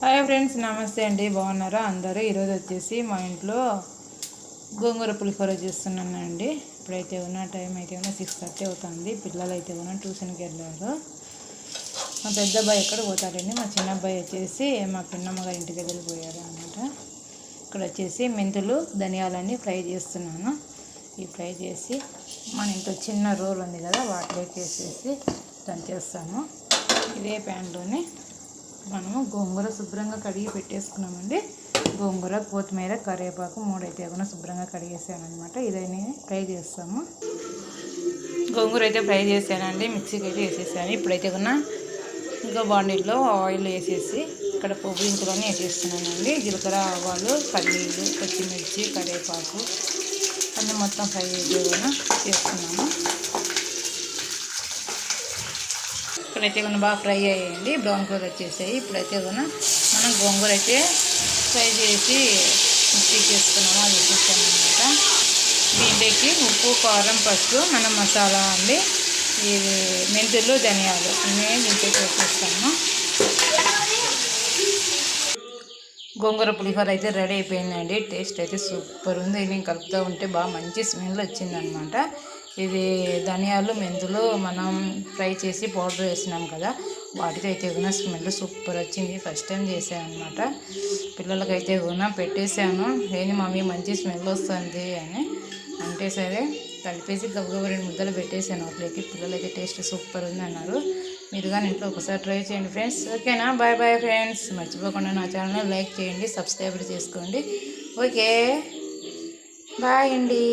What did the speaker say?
Hi friends నమస్తే అండి. బాగున్నారా? అందరూ ఈరోజు వచ్చేసి మా ఇంట్లో గోంగూర పులిహోర చేస్తున్నానండి. ఇప్పుడైతే ఉన్న టైం అయితే ఉన్న సిక్స్ థర్టీ అవుతుంది. పిల్లలు అయితే ఉన్న ట్యూషన్కి వెళ్ళారు. మా పెద్ద అబ్బాయి ఎక్కడ పోతాడండి? మా చిన్న అబ్బాయి వచ్చేసి మా పిన్నమ్మ గారి ఇంటికి వెళ్ళిపోయారు అనమాట ఇక్కడ వచ్చేసి మెంతులు ధనియాలన్నీ ఫ్రై చేస్తున్నాను. ఈ ఫ్రై చేసి మన ఇంట్లో చిన్న రోల్ ఉంది కదా వాటిలోకి వేసేసి దంచేస్తాను. ఇదే ప్యాన్లోనే మనము గోంగూర శుభ్రంగా కడిగి పెట్టేసుకున్నామండి. గోంగూర కొత్తిమీర కరివేపాకు మూడైతే కూడా శుభ్రంగా కడిగేసాను అనమాట ఇదైనా ఫ్రై చేస్తాము. గోంగూర అయితే ఫ్రై చేశానండి మిక్సీకి అయితే వేసేసాను. ఇప్పుడైతే ఉన్న ఇంకా బాండీలో ఆయిల్ వేసేసి ఇక్కడ పోపు దినుసులన్నీ వేసేస్తున్నానండి. జీలకర్ర ఆవాలు పల్లీలు పచ్చిమిర్చి కరివేపాకు అన్నీ మొత్తం ఫ్రై అయితే కూడా చేస్తున్నాము. ఇప్పుడైతే మనం బాగా ఫ్రై అయ్యాయండి. బ్రౌన్ కలర్ వచ్చేసాయి. ఇప్పుడైతే మనం మనం గోంగూర అయితే ఫ్రై చేసి మిక్సీ చేసుకున్నాము అది వేసేసాను అనమాట దీంట్లోకి ఉప్పు కారం పసుపు మనం మసాలా అండి. ఇది మెంతులు ధనియాలు ఇవే దీంట్లోకి వేసేస్తాము. గోంగూర పులిహోర అయితే రెడీ అయిపోయిందండి. టేస్ట్ అయితే సూపర్ ఉంది. నేను కలుపుతూ ఉంటే బాగా మంచి స్మెల్ వచ్చిందనమాట ఇది ధనియాలు మెంతులు మనం ఫ్రై చేసి పౌడర్ వేసినాం కదా. వాటితో అయితే కూడా స్మెల్ సూపర్ వచ్చింది. ఫస్ట్ టైం చేశాను అనమాట పిల్లలకైతే కూడా పెట్టేశాను. లేని మమ్మీ మంచి స్మెల్ వస్తుంది అని. అంటే సరే కలిపేసి గబగబ రెండు ముద్దలు పెట్టేశాను వాటిలోకి. పిల్లలకి టేస్ట్ సూపర్ ఉంది అన్నారు. మీరు కానీ ఇంట్లో ఒకసారి ట్రై చేయండి ఫ్రెండ్స్. ఓకేనా? Bye bye friends. మర్చిపోకుండా నా ఛానల్ లైక్ చేయండి సబ్స్క్రైబ్ చేసుకోండి. ఓకే. బాయ్ అండి.